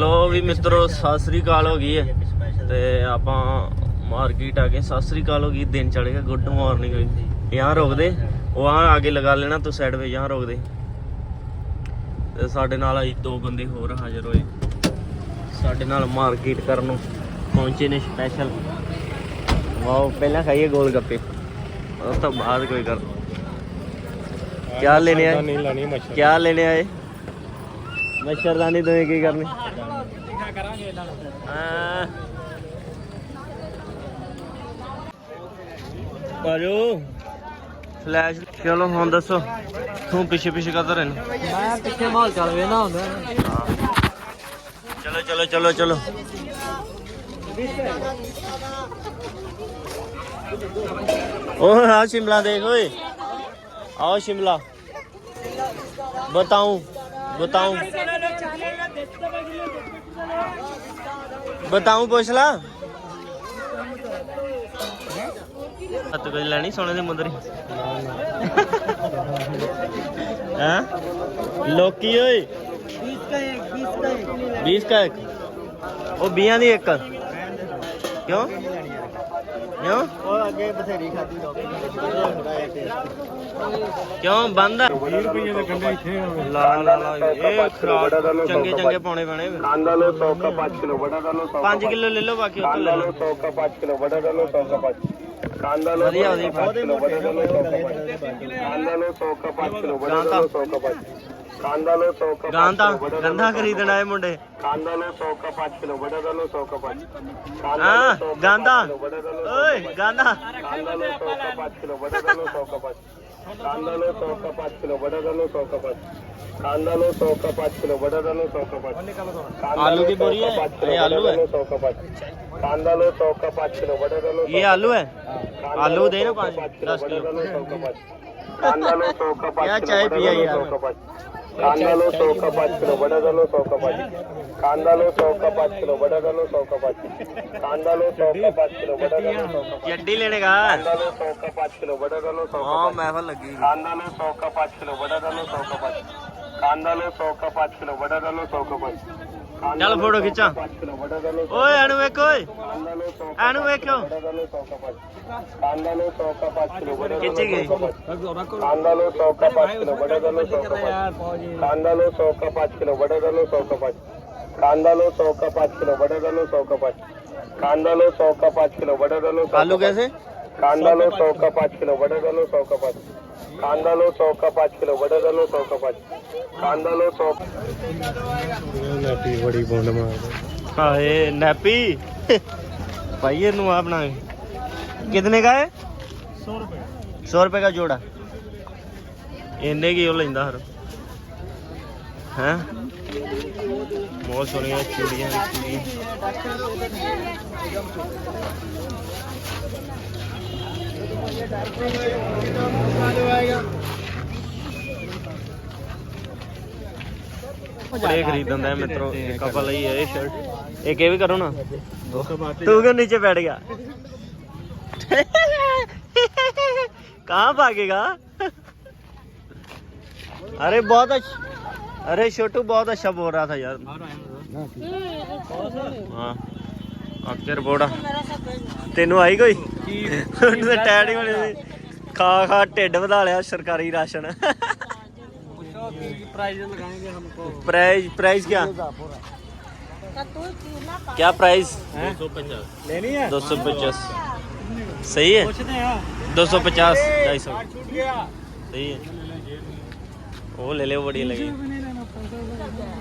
ਲੋ ਵੀ ਮਿੱਤਰੋ ਸਤਿ ਸ੍ਰੀ ਅਕਾਲ ਹੋ ਗਈ ਹੈ ਤੇ ਆਪਾਂ ਮਾਰਕੀਟ ਆ ਕੇ ਸਤਿ ਸ੍ਰੀ ਅਕਾਲ ਹੋ ਗਈ ਦਿਨ ਗਿਆ ਗੁੱਡ ਮਾਰਨਿੰਗ ਹੋਈ ਯਾਰ ਰੋਕ ਦੇ ਉਹ ਆ ਅੱਗੇ ਲਗਾ ਲੈਣਾ ਤੂੰ ਸਾਈਡ 'ਤੇ ਯਾਰ ਰੋਕ ਦੇ ਤੇ ਸਾਡੇ ਨਾਲ ਆਈ ਦੋ ਬੰਦੇ ਹੋਰ ਹਾਜ਼ਰ ਹੋਏ ਸਾਡੇ ਨਾਲ ਮਾਰਕੀਟ ਕਰਨ ਨੂੰ ਪਹੁੰਚੇ ਨੇ ਸਪੈਸ਼ਲ ਵਾਓ ਪਹਿਲਾਂ ਖਾਈਏ ਗੋਲ ਗੱਪੇ ਉਸ ਤੋਂ ਬਾਅਦ ਕੋਈ ਕਰ ਕੀ ਲੈਣੇ ਆਏ ਕੀ ਲੈਣੇ ਆਏ ਮੱਛਰਦਾਨੀ ਦੋਏ ਕੀ ਕਰਨੀ ਕਰਾਂਗੇ ਇਹਨਾਂ ਨੂੰ ਹਾਂ ਆਜੋ ਫਲੈਸ਼ ਚਲੋ ਹੁਣ ਦੱਸੋ ਤੂੰ ਪਿੱਛੇ ਪਿੱਛੇ ਕਦਰ ਹੈ ਮੈਂ ਪਿੱਛੇ ਮਾਹੌਲ ਚੱਲ ਵੇ ਨਾ ਹੁੰਦਾ ਚਲੋ ਚਲੋ ਚਲੋ ਚਲੋ ਓਹ ਆ ਸ਼ਿਮਲਾ ਦੇਖ ਓਏ ਆਓ ਸ਼ਿਮਲਾ ਬਤਾਉ ਬਤਾਉ ਬਤਾਉ ਪੁੱਛ ਲਾ ਹੱਥ ਕੋਈ ਲੈਣੀ ਸੋਨੇ ਦੇ ਮੁੰਦਰੀ ਹਾਂ ਲੋਕੀ ਓਏ 20 ਕਾ ਇੱਕ 20 ਦਾ ਇੱਕ 20 ਦਾ ਇੱਕ ਉਹ 20 ਦੀ ਇੱਕ ਕਿਉਂ ਕਿਉਂ ਉਹ ਅੱਗੇ ਬਥੇਰੀ ਖਾਦੀ ਡਾਕਟਰ ਕਿਉਂ ਬੰਦ ਆ 20 ਰੁਪਏ ਦੇ ਗੰਡੇ ਇੱਥੇ ਲਾ ਲਾ ਲਾ ਇਹ ਖਰਾਬ ਚੰਗੇ ਚੰਗੇ ਪਾਉਣੇ ਪੈਣੇ ਕਾਂਦਾ ਲੋ 100 5 ਕਿਲੋ ਵੜਾ ਦਾ ਲੋ 5 ਕਿਲੋ ਲੈ ਲੋ ਬਾਕੀ ਉੱਥੇ ਲੈ ਲੋ 100 5 ਕਿਲੋ ਵੜਾ ਦਾ ਲੋ 100 5 કાંદાનો વધ્યા સુધી કાંદાનો 100 કા 5 કાંદાનો 100 કા 5 કાંદાનો 100 કા ગાંધા ગંધા ખરીદਣਾ ਹੈ ਮੁੰਡੇ કાંદાનો 100 કા 5 કિલો બટાકાનો 100 કા 5 કાંદાનો ગાંધા ઓય ગાંધા કાંદાનો 100 કા 5 કિલો બટાકાનો 100 કા 5 કાંદાનો સો કા પાંચ કિલો બટાટાનો સો કા પાંચ કાંદાનો का કા પાંચ કિલો બટાટાનો आलू की बोरी है? आलू है? सौ का पाँच कांदालो सौ का किलो बटाटालो ये आलू है आलू दे ना पाँच दस किलो क्या चाय पिया यार? बटाटालो सौ का కాండలో కాండలో కాండలో కాండలు సౌకపచ్చులు బడగలు సౌకపచ్చి కాండలో సౌకపచ్చులు బడగలు సౌకపచ్చి కాండలు ఆ బడగలు లగి కాండలో సౌకపచ్చులు బడగలు సౌకపచ్చి కాండలు సౌకపచ్చులు కాండలో సౌకపచ్చి కాండలు సౌకపచ్చులు బడగలు సౌకపచ్చి चल फोटो खिंचा ओए अनु एक ओए अनु एक खिंचेगी कांदालो सौ का पाँच किलो बड़े सौ का पाँच कांदालो सौ का पाँच किलो बड़े सौ का पाँच कांदालो सौ का पाँच किलो बड़े सौ का पाँच कांदालो सौ का पाँच किलो बड़े आलू कैसे कांदालो सौ का पाँच किलो बड़े सौ का पाँच कांदालो चौका पाँच किलो वडोदरा चौका पाँच कांदालो चौका ਨੈਪੀ ਬੜੀ ਬੁੰਡ ਮਾਰਦਾ हाय नैपी भाई ये नुआ बना कितने का है सौ रुपए का जोड़ा ਇੰਨੇ ਕੀ ਉਹ ਲੈਂਦਾ ਹਰ ਹੈ ਬਹੁਤ ਸੋਹਣੀਆਂ ਚੂੜੀਆਂ ਵਿੱਚ ਵੀ ਪੜੇ ਖਰੀਦਣ ਦਾ ਮਿੱਤਰੋ ਇੱਕ ਆਪਾਂ ਲਈ ਇਹ ਸ਼ਰਟ ਇਹ ਕੇ ਵੀ ਕਰੋ ਨਾ ਤੂੰ ਕਿਉਂ ਨੀਚੇ ਬੈਠ ਗਿਆ ਕਾਂ ਭਾਗੇਗਾ ਅਰੇ ਬਹੁਤ ਅੱਛਾ ਅਰੇ ਛੋਟੂ ਬਹੁਤ ਅੱਛਾ ਬੋਲ ਰਹਾ ਥਾ ਯਾਰ ਹਾਂ ਅੱਜ ਬੋੜਾ ਤੈਨੂੰ ਆਈ ਕੋਈ ਕੀ ਉਹਨੂੰ ਤਾਂ ਟੈਡ ਖਾ ਖਾ ਢਿੱਡ ਵਧਾ ਲਿਆ ਸਰਕਾਰੀ ਰਾਸ਼ਨ ਪੁੱਛੋ ਕੀ ਪ੍ਰਾਈਜ਼ ਲਗਾਉਣਗੇ ਹਮਕੋ ਪ੍ਰਾਈਸ ਪ੍ਰਾਈਜ਼ ਕੀ ਕੀ ਪ੍ਰਾਈਜ਼ 250 ਲੈਣੀ ਹੈ 250 ਸਹੀ ਹੈ ਪੁੱਛਦੇ ਆ 250 250 ਛੁੱਟ ਗਿਆ ਸਹੀ ਹੈ ਉਹ ਲੈ ਲਿਓ ਬੜੀ ਲੱਗੀ